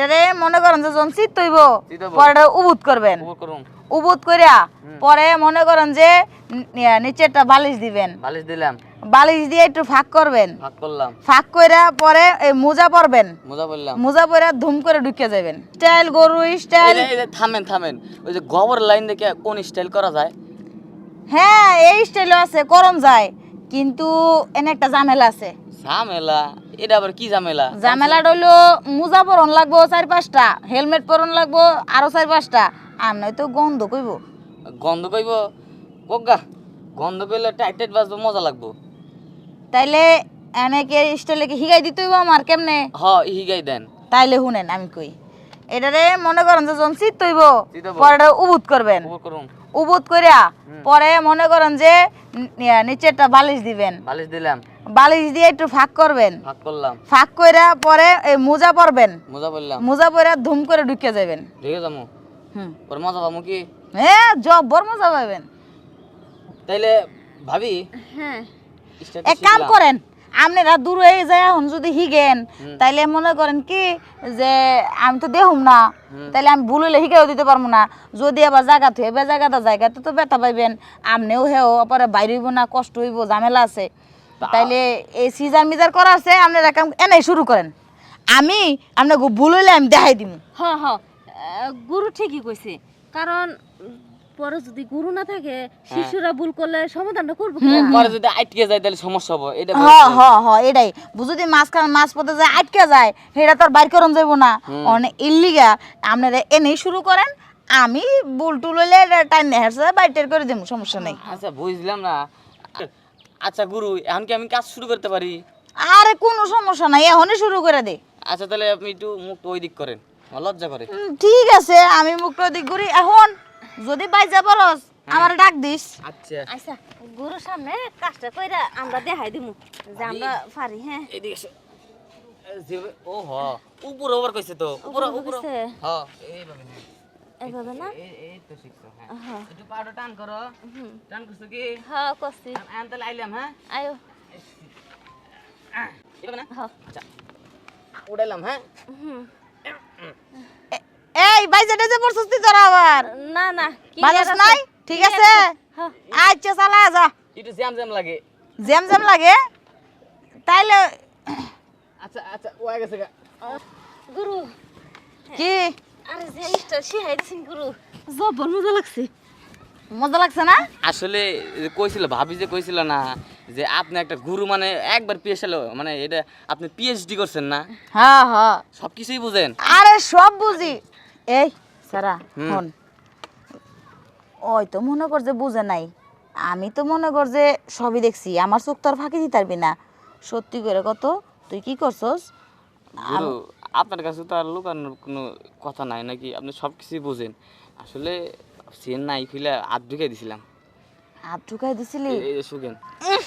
এটারে মনে করেন যে চিত হইব পরে উবুত করবেন। উবুত কইরা পরে মনে করেন যে নি- নিচেরটা বালিশ দিবেন। বালিশ দিলাম। বালিশ দিয়ে একটু ফাঁক করবেন। ভাগ করলাম। ফাঁক কইরা পরে এই মোজা পরবেন। মোজা বললাম মোজা পরে ধুম করে ঢুকে যাবেন স্টাইল গরু স্টাইল। থামেন থামেন। ওই যে গোবর লাইন দেখে কোন স্টাইল করা যায়? হ্যাঁ এই স্টাইলও আছে করম যায়। কিন্তু এনে একটা ঝামেলা আছে। ঝামেলা? এটা আবার কি ঝামেলা? ঝামেলাটা হইল মোজা পরন লাগবো চার পাঁচটা হেলমেট পরন লাগবো আরও চার পাঁচটা আর নয়তো গন্ধ কইব। গন্ধ কইব? কগা গন্ধ কইলে টাইট টাইট বাজবো মজা লাগবো। তাইলে এনেকে স্টাইলে কি হিগাই দিতে হইব আমার কেমনে? হ হিগাই দেন। তাইলে শুনেন আমি কই। এটারে মনে করেন যে যখন চিত হইব। পরে উবুত করবেন। উবুত কইরা পরে মনে করেন যে নিচেরটা বালিশ দিবেন। বালিশ দিলাম। বালিশ দিয়ে একটু ফাঁক করবেন। করলাম। ফাঁক কইরা পরে এই মোজা পরবেন। মোজা পরে ধুম করে ঢুকে যাবেন ঢেকে যাব? হুম। পরে মজা পাবো কি? হ্যাঁ জব্বর মজা পাবেন। তাইলে ভাবি হ্যাঁ। এক কাম করেন আপনারা দূর হয়ে যায় এখন যদি হিগেন তাইলে মনে করেন কি যে আমি তো দেহুম না তাইলে আমি ভুল হিগেও দিতে পারব না। যদি আবার জায়গা থুয়ে বে জায়গাটা জায়গাতে তো ব্যথা পাইবেন আপনিও হেও পরে বাইরে হইব না কষ্ট হইব ঝামেলা আছে। তাইলে এই সিজার মিজার করা আছে আপনারা কাম এনেই শুরু করেন। আমি আপনাকে ভুল হইলে আমি দেখাই দিব হ হ। আহ, গুরু ঠিকই কইছে। কারণ পরে যদি গুরু না থাকে শিশুরা ভুল করলে সমাধানটা করব কি? পরে যদি আটকে যায় তাহলে সমস্যা হবে। এটা হ হ হ এটাই। যদি মাঝখানে মাছ পথে যায় আটকে যায় সেটা তো আর বাইর করন যাইব না। অনেক ইল্লিগা আপনারা এনেই শুরু করেন। আমি বুল টুল হইলে টাইম হেরছে বাইর টের করে দেবো সমস্যা নেই। আচ্ছা বুঝলাম না। আচ্ছা গুরু এখন কি আমি কাজ শুরু করতে পারি? আরে কোনো সমস্যা নাই এখনই শুরু করে দে। আচ্ছা তাহলে আপনি একটু মুখ ওই দিক করেন আমার লজ্জা করে। ঠিক আছে আমি মুখটা দিক করি। এখন যদি বাইজা বলস আমার ডাক দিস। আচ্ছা। আচ্ছা গুরুর সামনে কাজটা কইরা আমরা দেখাই দিমু যে আমরা পারি হ্যাঁ। এদিকে ও হ উপর ওভার কইছে তো উপর উপর কইছে? হ এইভাবে এইভাবে না? এই তো শিখছো হ্যাঁ। একটু পাউডার টান করো। টান করছ কি? হ্যাঁ করছি। আমি তাহলে আইলাম হ্যাঁ? আয়ো। এভাবে না? হ্যাঁ। আচ্ছা। উড়াইলাম হ্যাঁ? হুম। এ- এই বাইজা ডেজে পড়ছস তুই তোরা আবার। না না কি বাজাস নাই? ঠিক আছে? হ্যাঁ। আচ্ছা চালা যা। একটু জ্যাম জ্যাম লাগে। জ্যাম জ্যাম লাগে? তাইলে আচ্ছা আচ্ছা ওয়া গেছে গা। গুরু। কি? আরে জিনিসটা গুরু। মজা লাগছে। মজা লাগছে না? আসলে কইছিল ভাবি যে কইছিল না যে আপনি একটা গুরু মানে একবার পিএসএল মানে এটা আপনি পিএইচডি করছেন না। হ্যাঁ হ্যাঁ। সব কিছুই বুঝেন। আরে সব বুঝি। এই সারা। ওই তো মনে কর যে বুঝে নাই। আমি তো মনে কর যে সবই দেখছি আমার চোখ তো আর ফাঁকি দিতে পারবি না। সত্যি করে কত তুই কি করছস? আপনার কাছে তো আর লুকানোর কোনো কথা নাই নাকি? আপনি সব কিছুই বোঝেন। আসলে সেন নাই ফিলে হাত ঢুকাই দিছিলাম। হাত ঢুকাই দিছিলি? উহ,